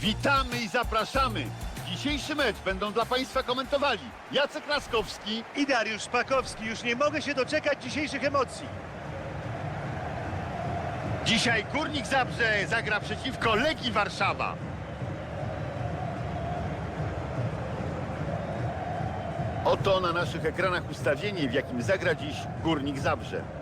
Witamy i zapraszamy. Dzisiejszy mecz będą dla Państwa komentowali Jacek Laskowski I Dariusz Szpakowski. Już nie mogę się doczekać dzisiejszych emocji. Dzisiaj Górnik Zabrze zagra przeciwko Legii Warszawa. Oto na naszych ekranach ustawienie, w jakim zagra dziś Górnik Zabrze.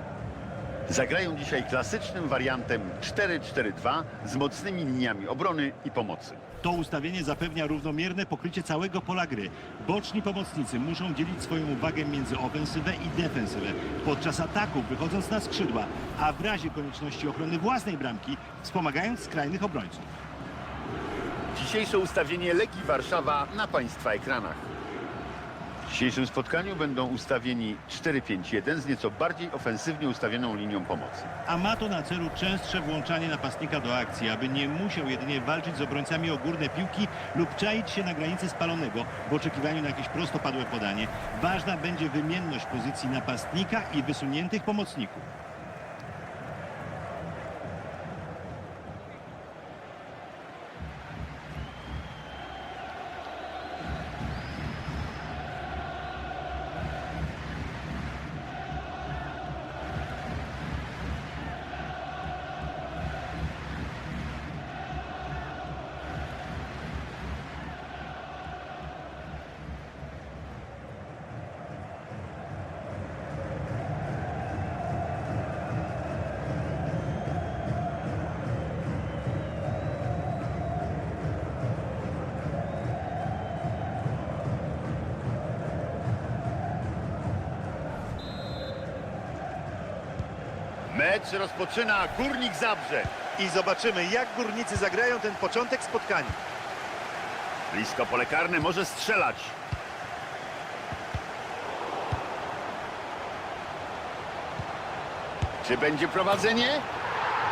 Zagrają dzisiaj klasycznym wariantem 4-4-2 z mocnymi liniami obrony i pomocy. To ustawienie zapewnia równomierne pokrycie całego pola gry. Boczni pomocnicy muszą dzielić swoją uwagę między ofensywę i defensywę, podczas ataków wychodząc na skrzydła, a w razie konieczności ochrony własnej bramki wspomagając skrajnych obrońców. Dzisiejsze ustawienie Legii Warszawa na Państwa ekranach. W dzisiejszym spotkaniu będą ustawieni 4-5-1 z nieco bardziej ofensywnie ustawioną linią pomocy. A ma to na celu częstsze włączanie napastnika do akcji, aby nie musiał jedynie walczyć z obrońcami o górne piłki lub czaić się na granicy spalonego w oczekiwaniu na jakieś prostopadłe podanie. Ważna będzie wymienność pozycji napastnika i wysuniętych pomocników. Mecz rozpoczyna Górnik Zabrze. I zobaczymy, jak górnicy zagrają ten początek spotkania. Blisko pole karne może strzelać. Czy będzie prowadzenie?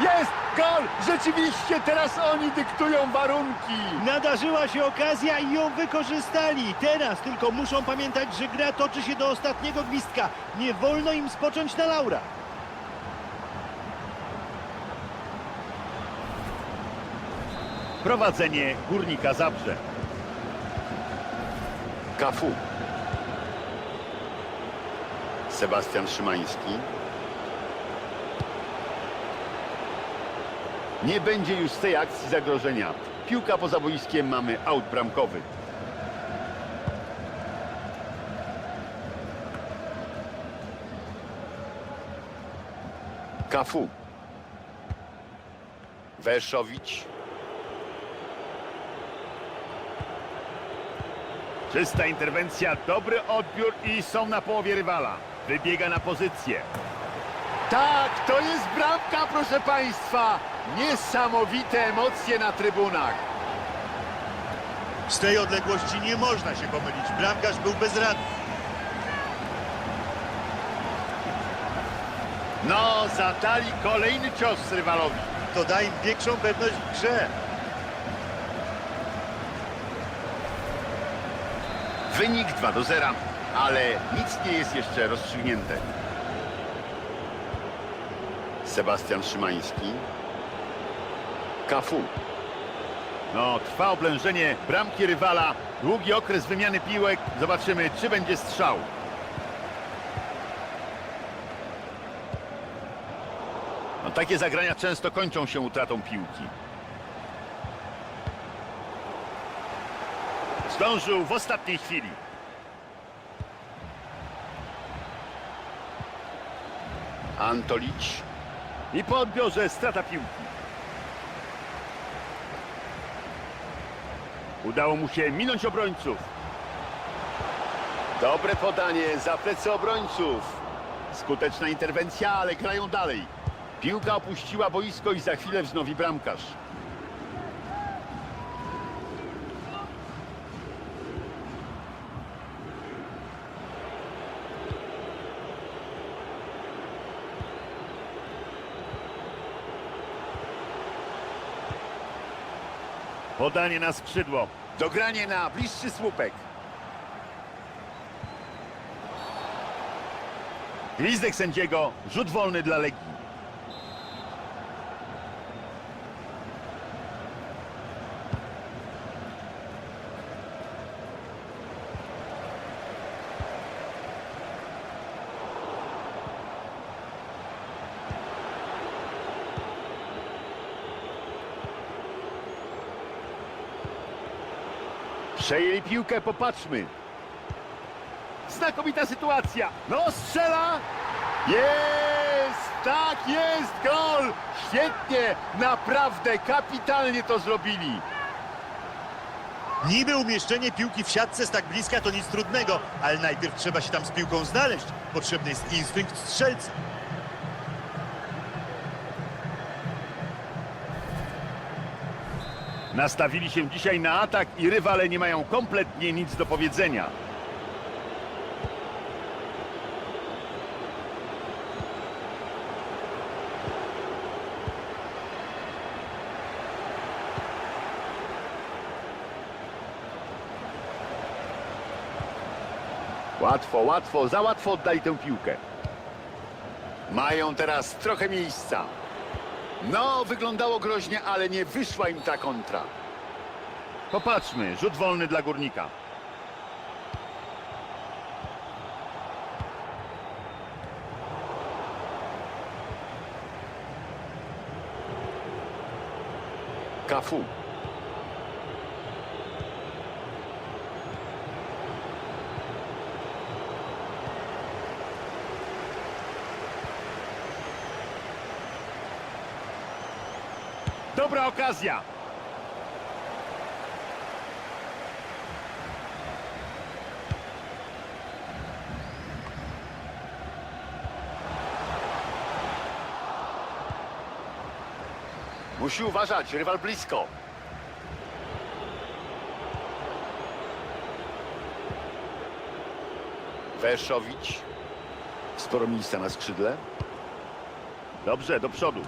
Jest! Gol! Rzeczywiście teraz oni dyktują warunki. Nadarzyła się okazja i ją wykorzystali. Teraz tylko muszą pamiętać, że gra toczy się do ostatniego gwizdka. Nie wolno im spocząć na laurach. Prowadzenie Górnika Zabrze. Kafu. Sebastian Szymański. Nie będzie już z tej akcji zagrożenia. Piłka poza boiskiem, mamy aut bramkowy. Kafu. Weszowicz. Czysta interwencja, dobry odbiór i są na połowie rywala. Wybiega na pozycję. Tak, to jest bramka, proszę Państwa. Niesamowite emocje na trybunach. Z tej odległości nie można się pomylić. Bramkarz był bezradny. No, zadali kolejny cios rywalowi. To da im większą pewność w grze. Wynik 2 do 0, ale nic nie jest jeszcze rozstrzygnięte. Sebastian Szymański. Kafu. No, trwa oblężenie bramki rywala. Długi okres wymiany piłek. Zobaczymy, czy będzie strzał. No, takie zagrania często kończą się utratą piłki. Zdążył w ostatniej chwili. Antolić. I po odbiorze strata piłki. Udało mu się minąć obrońców. Dobre podanie za plecy obrońców. Skuteczna interwencja, ale grają dalej. Piłka opuściła boisko i za chwilę wznowi bramkarz. Podanie na skrzydło. Dogranie na bliższy słupek. Gwizdek sędziego. Rzut wolny dla Legii. Przejęli piłkę, popatrzmy. Znakomita sytuacja. No, strzela! Jest! Tak jest! Gol! Świetnie! Naprawdę kapitalnie to zrobili. Niby umieszczenie piłki w siatce z tak bliska to nic trudnego, ale najpierw trzeba się tam z piłką znaleźć. Potrzebny jest instynkt strzelca. Nastawili się dzisiaj na atak i rywale nie mają kompletnie nic do powiedzenia. Łatwo, łatwo, za łatwo oddali tę piłkę. Mają teraz trochę miejsca. No, wyglądało groźnie, ale nie wyszła im ta kontra. Popatrzmy, rzut wolny dla górnika. Kafu. Dobra okazja. Musi uważać, rywal blisko. Weszowicz. Sporo miejsca na skrzydle. Dobrze, do przodu.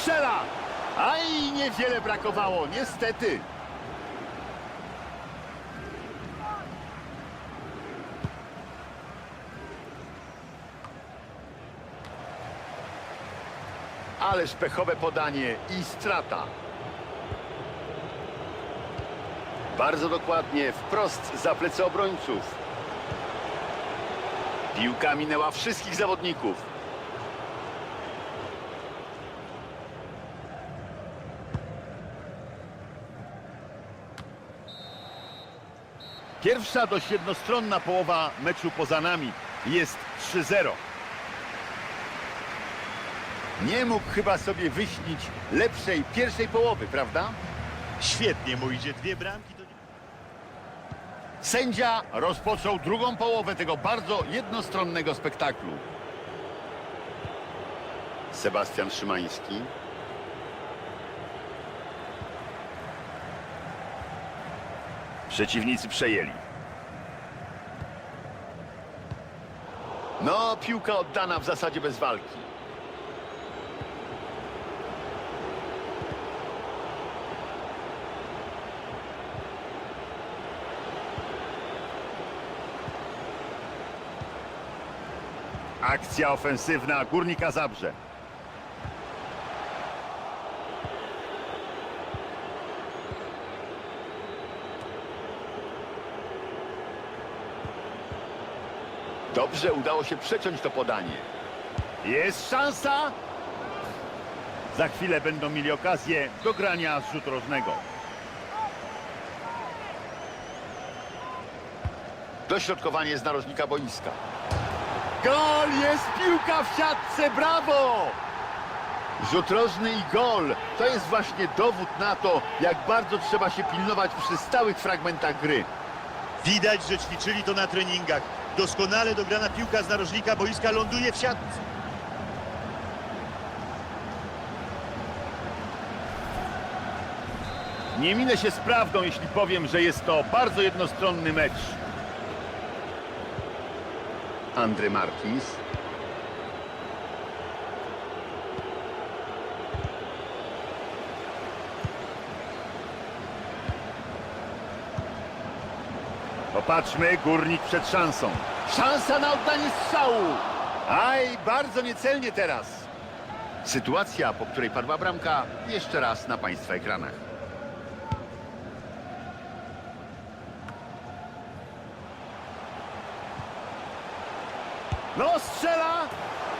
Strzela! Aj, niewiele brakowało, niestety. Ależ pechowe podanie i strata. Bardzo dokładnie, wprost za plecy obrońców. Piłka minęła wszystkich zawodników. Pierwsza dość jednostronna połowa meczu poza nami jest 3-0. Nie mógł chyba sobie wyśnić lepszej pierwszej połowy, prawda? Świetnie mu idzie. Dwie bramki nie- Sędzia rozpoczął drugą połowę tego bardzo jednostronnego spektaklu. Sebastian Szymański. Przeciwnicy przejęli. No, piłka oddana w zasadzie bez walki. Akcja ofensywna Górnika Zabrze. Dobrze udało się przeciąć to podanie. Jest szansa. Za chwilę będą mieli okazję do grania z rzutu rożnego. Dośrodkowanie z narożnika boiska. Gol! Jest piłka w siatce! Brawo! Rzut rożny i gol. To jest właśnie dowód na to, jak bardzo trzeba się pilnować przy stałych fragmentach gry. Widać, że ćwiczyli to na treningach. Doskonale dograna piłka z narożnika boiska ląduje w siatce. Nie minę się z prawdą, jeśli powiem, że jest to bardzo jednostronny mecz. Andry Martins. Popatrzmy, górnik przed szansą. Szansa na oddanie strzału. Aj, bardzo niecelnie teraz. Sytuacja, po której padła bramka, jeszcze raz na Państwa ekranach. No, strzela!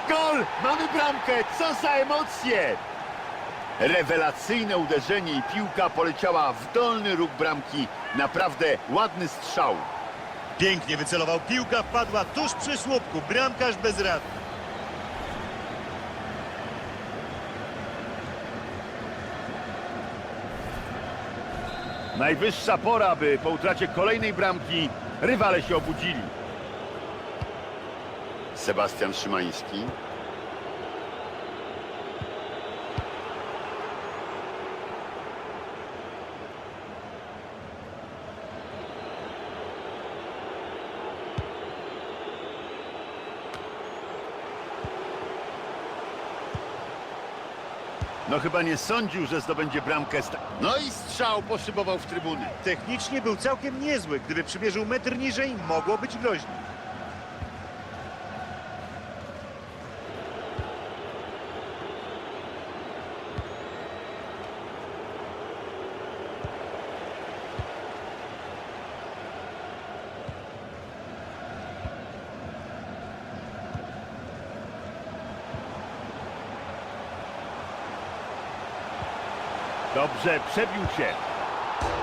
Gol! Mamy bramkę! Co za emocje! Rewelacyjne uderzenie i piłka poleciała w dolny róg bramki. Naprawdę ładny strzał. Pięknie wycelował. Piłka wpadła tuż przy słupku. Bramkarz bezradny. Najwyższa pora, by po utracie kolejnej bramki rywale się obudzili. Sebastian Szymański. No chyba nie sądził, że zdobędzie bramkę. sta- No i strzał poszybował w trybuny. Technicznie był całkiem niezły. Gdyby przymierzył metr niżej, mogło być groźnie. Dobrze, przebił się.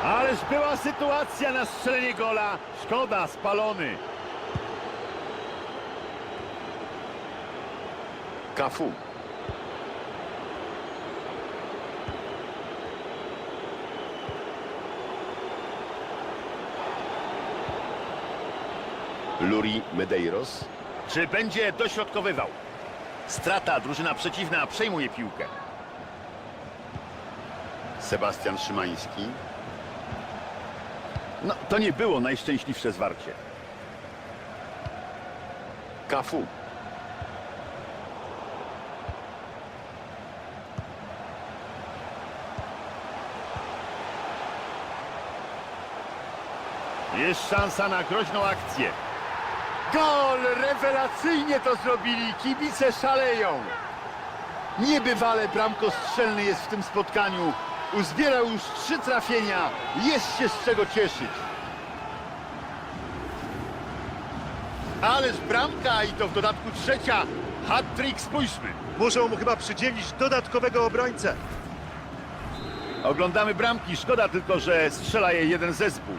Ależ była sytuacja na strzelenie gola. Szkoda, spalony. Kafu. Luri Medeiros. Czy będzie dośrodkowywał? Strata, drużyna przeciwna przejmuje piłkę. Sebastian Szymański. No, to nie było najszczęśliwsze zwarcie. Kafu. Jest szansa na groźną akcję. Gol! Rewelacyjnie to zrobili. Kibice szaleją. Niebywale bramkostrzelny jest w tym spotkaniu. Uzbierał już trzy trafienia. Jest się z czego cieszyć. Ależ bramka i to w dodatku trzecia. Hat-trick, spójrzmy. Muszą mu chyba przydzielić dodatkowego obrońcę. Oglądamy bramki. Szkoda tylko, że strzela je jeden zespół.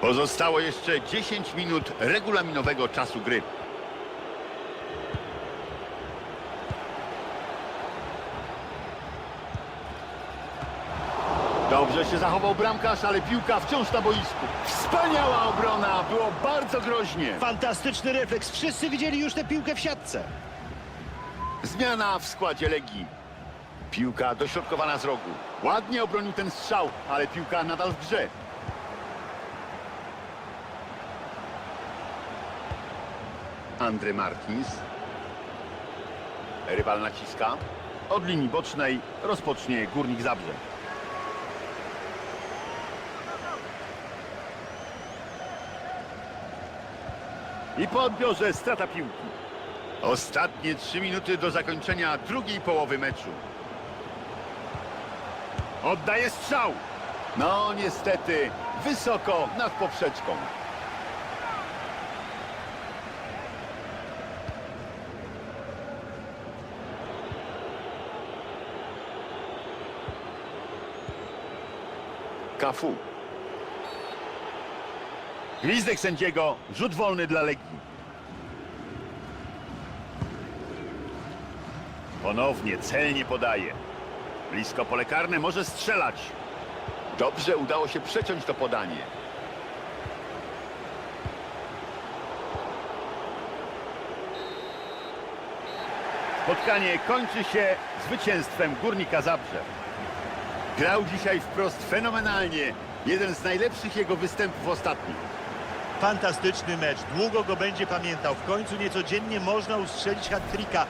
Pozostało jeszcze 10 minut regulaminowego czasu gry. Dobrze się zachował bramkarz, ale piłka wciąż na boisku. Wspaniała obrona, było bardzo groźnie. Fantastyczny refleks. Wszyscy widzieli już tę piłkę w siatce. Zmiana w składzie Legii. Piłka dośrodkowana z rogu. Ładnie obronił ten strzał, ale piłka nadal w grze. Andre Martins. Rywal naciska. Od linii bocznej rozpocznie Górnik Zabrze. I po odbiorze strata piłki. Ostatnie trzy minuty do zakończenia drugiej połowy meczu. Oddaje strzał. No niestety, wysoko nad poprzeczką. Kafu. Gwizdek sędziego, rzut wolny dla Legii. Ponownie celnie podaje. Blisko pole karne może strzelać. Dobrze udało się przeciąć to podanie. Spotkanie kończy się zwycięstwem Górnika Zabrze. Grał dzisiaj wprost fenomenalnie. Jeden z najlepszych jego występów ostatnich. Fantastyczny mecz. Długo go będzie pamiętał. W końcu niecodziennie można ustrzelić hat-tricka.